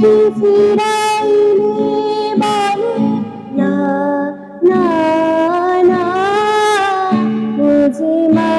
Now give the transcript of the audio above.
না না না